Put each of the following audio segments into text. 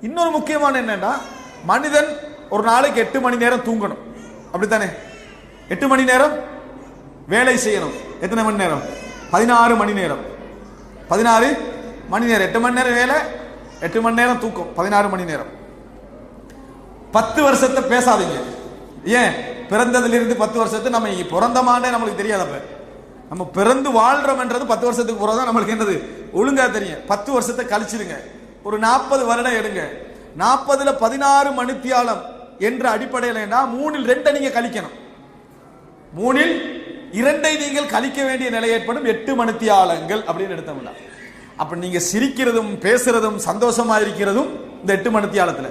இன்னொரு முக்கியமான என்னன்னா மனிதன் ஒரு நாளைக்கு எட்டு மணி நேரம் தூங்கணும். அப்படித்தானே? எட்டு மணி நேரம் வேலை செய்யணும். எத்தனை மணி நேரம்? பதினாறு மணி நேரம். பதினாறு மணி நேரம். எட்டு மணி நேரம் வேலை எட்டு மணி நேரம் தூக்கம். பதினாறு மணி நேரம். பத்து வருஷத்தை பேசாதீங்க. ஏன்? பிறந்ததிலிருந்து பத்து வருஷத்தை நம்ம பிறந்த பிறந்தமானே நம்மளுக்கு தெரியாதப்ப நம்ம பிறந்து வாழ்றோம்ன்றது பத்து வருஷத்துக்கு பிறகு தான் நம்மளுக்கு என்னது? ஒழுங்கா தெரியும். பத்து வருஷத்தை கழிச்சிருங்க. ஒரு நாற்பது வருடம் எடுங்க. நாற்பதுல பதினாறு மணித்தியாலம் என்ற அடிப்படையில் மூணில் ரெண்டை நீங்க கழிக்கணும். மூணில் இரண்டை நீங்கள் கழிக்க வேண்டிய நிலை ஏற்படும். எட்டு மணித்தியாலங்கள் அப்படின்னு எடுத்தோம்னா. அப்ப நீங்க சிரிக்கிறதும் பேசுறதும் சந்தோஷமா இருக்கிறதும் இந்த எட்டு மணித்தியாலத்துல.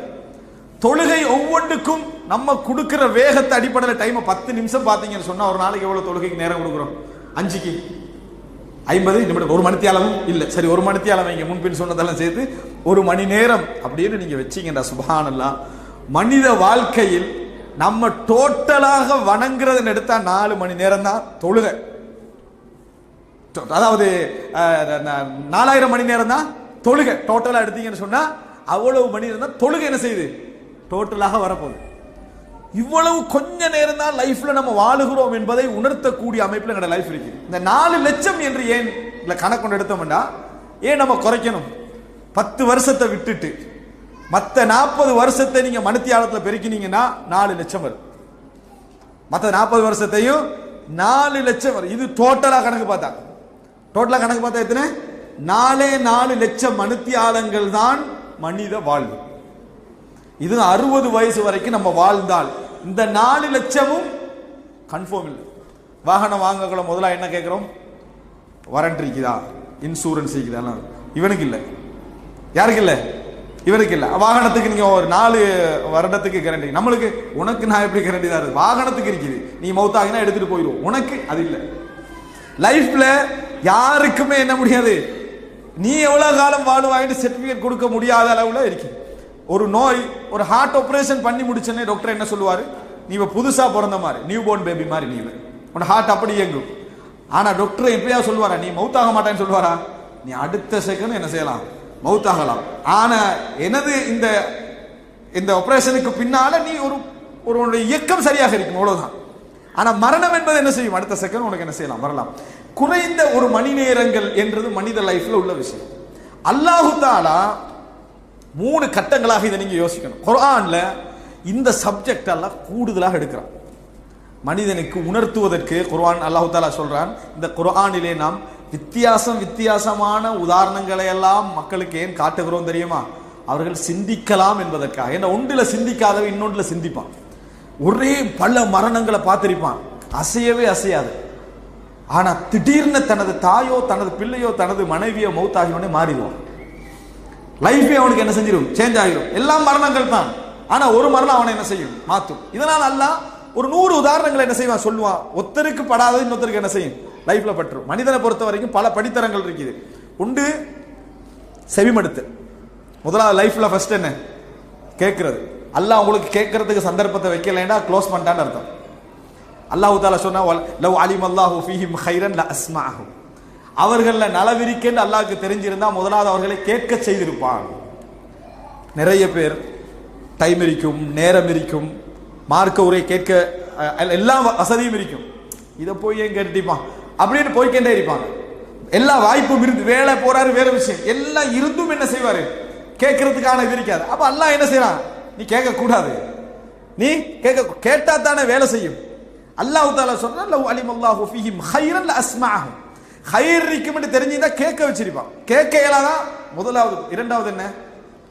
தொழுகை ஒவ்வொன்றுக்கும் நம்ம கொடுக்கிற வேகத்தை அடிப்படையில் டைம் பத்து நிமிஷம் பார்த்தீங்கன்னு சொன்னா ஒரு நாளைக்கு எவ்வளவு தொழுகைக்கு நேரம் கொடுக்குறோம்? அஞ்சுக்கு. ஐம்பது நிமிடம் ஒரு மணித்தியாலமும் இல்லை. சரி ஒரு மணித்தியாலம் இங்கே முன்பின் சொன்னதெல்லாம் சேர்த்து ஒரு மணி நேரம் அப்படின்னு நீங்க வச்சீங்கடா சுபஹானல்லாஹ் மனித வாழ்க்கையில் நம்ம டோட்டலாக வணங்குறதுன்னு எடுத்தா நாலு மணி நேரம் தான் தொழுக அதாவது நாலாயிரம் மணி நேரம் தான் தொழுக. டோட்டலாக எடுத்தீங்கன்னு சொன்னா அவ்வளவு மணி நேரம் தான் தொழுக என்ன செய்யுது? டோட்டலாக வரப்போகுது. இவ்வளவு கொஞ்ச நேரம் தான் லைஃப்ல நம்ம வாழுகிறோம் என்பதை உணர்த்தக்கூடிய அமைப்பில் எங்களோட லைஃப் இருக்கு. இந்த நாலு லட்சம் என்று ஏன் இல்லை கணக்கு எடுத்தோம்னா ஏன் நம்ம குறைக்கணும்? பத்து வருஷத்தை விட்டுட்டு மற்ற நாற்பது வருஷத்தை நீங்க மனுத்தியாளத்தில் பெருக்கினீங்கன்னா நாலு லட்சம் வரும். மற்ற நாற்பது வருஷத்தையும் நாலு லட்சம் வரும். இது டோட்டலா கணக்கு பார்த்தா. டோட்டலா கணக்கு பார்த்தா எத்தனை? நாலே நாலு லட்சம் மனுத்தியாளங்கள் தான் மனித வாழ்வு. இது அறுபது வயசு வரைக்கும் நம்ம வாழ்ந்தால் இந்த நாலு லட்சமும் கன்ஃபார்ம் இல்லை. வாகனம் வாங்கக்குள்ள முதல்ல என்ன கேட்குறோம் வரண்ட் இருக்குதா? இன்சூரன்ஸ் இருக்குதா இவனுக்கு இல்லை. யாருக்கு இல்லை? இவருக்கு இல்லை. வாகனத்துக்கு நீங்கள் ஒரு நாலு வருடத்துக்கு கேரண்டி நம்மளுக்கு உனக்கு நான் எப்படி கேரண்டி தான் இருக்குது வாகனத்துக்கு இருக்குது. நீ மௌத்தாகினா எடுத்துட்டு போயிடுவோம் உனக்கு அது இல்லை. லைஃப்பில் யாருக்குமே என்ன முடியாது? நீ எவ்வளோ காலம் வாழ்வாயிட்டு சர்டிஃபிகேட் கொடுக்க முடியாத அளவில் இருக்கு. ஒரு நோய் ஒரு ஹார்ட் ஆப்ரேஷன் பண்ணி முடிச்சனே டாக்டர் என்ன சொல்லுவார்? நீ புதுசாக பிறந்த மாதிரி நியூ போர்ன் பேபி மாதிரி நீ உன் ஹார்ட் அப்படி இயங்கும். ஆனால் டாக்டர் எப்படியா சொல்லுவாரா? நீ மவுத்தாக மாட்டேன்னு சொல்லுவாரா? நீ அடுத்த செகண்ட் என்ன செய்யலாம்? மவுத்தாகலாம் ஆனா எனது இந்த இந்த ஆபரேஷனுக்கு பின்னால நீ ஒரு ஒரு உன்னுடைய இயக்கம் சரியாக இருக்கும் அவ்வளவுதான். ஆனா மரணம் என்பது என்ன செய்யும்? அடுத்த செகண்ட் உனக்கு என்ன செய்யலாம்? வரலாம். குறைந்த ஒரு மணி நேரங்கள் என்றது மனித லைஃப்ல உள்ள விஷயம். அல்லாஹு தாலா மூணு கட்டங்களாக இதை நீங்க யோசிக்கணும். குரானில் இந்த சப்ஜெக்ட் எல்லாம் கூடுதலாக எடுக்கிறான். மனிதனுக்கு உணர்த்துவதற்கு குர்ஆன் அல்லாஹு தாலா சொல்றான். இந்த குர்ஆனிலே நாம் வித்தியாசம் வித்தியாசமான உதாரணங்களை எல்லாம் மக்களுக்கு ஏன் காட்டுகிறோம் தெரியுமா? அவர்கள் சிந்திக்கலாம் என்பதற்காக. என்ன ஒன்றில் சிந்திக்காதவன் இன்னொன்றில் சிந்திப்பான். ஒரே பல மரணங்களை பார்த்திருப்பான். அசையவே அசையாது. ஆனால் திடீர்னு தனது தாயோ தனது பிள்ளையோ தனது மனைவியோ மௌத்தாகியோனே மாறிடுவான். லைஃபே அவனுக்கு என்ன செஞ்சிடும் சேஞ்ச் ஆகிடும் எல்லாம் மரணங்கள் தான். ஆனால் ஒரு மரணம் அவனை என்ன செய்யும்? மாற்றும் இதனால் அல்ல ஒரு நூறு உதாரணங்களை என்ன செய்வான்? சொல்லுவான். ஒருத்தருக்கு படாதது இன்னொருத்தருக்கு என்ன செய்யும்? லைஃப்பில் பட்டுரும். மனிதனை பொறுத்த வரைக்கும் பல படித்தரங்கள் இருக்குது. உண்டு செவிமடுத்து. முதலாவது லைஃப்பில் ஃபஸ்ட் என்ன? கேட்கறது. அல்லாஹ் உங்களுக்கு கேட்கறதுக்கு சந்தர்ப்பத்தை வைக்கலைன்னா க்ளோஸ் பண்ணிட்டான்னு அர்த்தம். அல்லாஹு தாலா சொன்னா லவ் அலிம் அல்லாஹு ஃபீஹிம் ஹைரன் ல அஸ்மாஹு. அவர்களில் நலவிரிக்கன்னு அல்லாஹ்வுக்கு தெரிஞ்சிருந்தா முதலாவது அவர்களை கேட்க செய்திருப்பான் நிறைய பேர் டைம் இருக்கும் நேரம் இருக்கும் மார்க்க உரை கேட்க எல்லா வசதியும் இருக்கும். இதை போய் ஏன் கேட்டுட்டிப்பான் அப்படின்னு போய்கிட்டே இருப்பாங்க. எல்லா வாய்ப்பும் இருந்து வேலை போறாரு வேற விஷயம். எல்லாம் இருந்தும் என்ன செய்வாரு? கேட்கறதுக்கான இது இருக்காது. அப்ப அல்லாஹ் என்ன செய்யறான் நீ கேட்க கூடாது நீ கேட்க கேட்டா தானே வேலை செய்யும். அல்லாஹ் தாலா சொன்னா லவ் அலிம் அல்லாஹு ஃபீஹிம் ஹைரன் அஸ்மாஹு ஹைர் இருக்கும்னு தெரிஞ்சிருந்தா கேட்க வச்சிருப்பான். கேட்க இயலாதான் முதலாவது இரண்டாவது என்ன?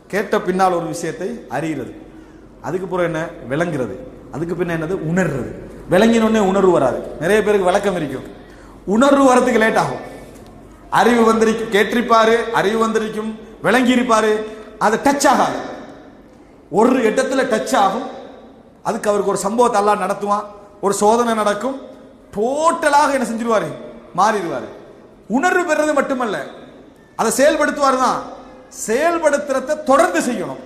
கேட்ட பின்னால் ஒரு விஷயத்தை அறிகிறது. அதுக்கு பிறகு என்ன? விளங்குறது அதுக்கு பின்ன என்னது? உணர்றது. விளங்கினோடனே உணர்வு வராது. நிறைய பேருக்கு விளக்கம் இருக்கும். உணர்வு வரதுக்கு லேட் ஆகும். அறிவு வந்திருக்கும் கேட்டிருப்பாரு அறிவு வந்திருக்கும் விளங்கி இருப்பாரு அது டச் ஆகாது. ஒரு இடத்துல டச் ஆகும். அதுக்கு அவருக்கு ஒரு சம்பவத்தை எல்லாம் நடத்துவான். ஒரு சோதனை நடக்கும். டோட்டலாக என்ன செஞ்சிருவாரு? மாறிடுவாரு. உணர்வு பெறது மட்டுமல்ல அதை செயல்படுத்துவார் தான். செயல்படுத்துறத தொடர்ந்து செய்யணும்.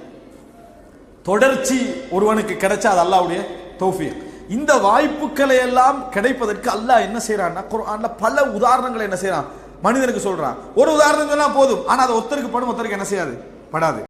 தொடர்ச்சி ஒருவனுக்கு கிடைச்சா அது அல்லாவுடைய தௌஃபீக். இந்த வாய்ப்புகளை எல்லாம் கிடைப்பதற்கு அல்லாஹ் என்ன செய்யறான்னா குரான்ல பல உதாரணங்களை என்ன செய்யறான் மனிதனுக்கு சொல்றான். ஒரு உதாரணம் சொன்னா போதும். ஆனா அது ஒருத்தருக்கு படும் ஒருத்தருக்கு என்ன செய்யாது? படாது.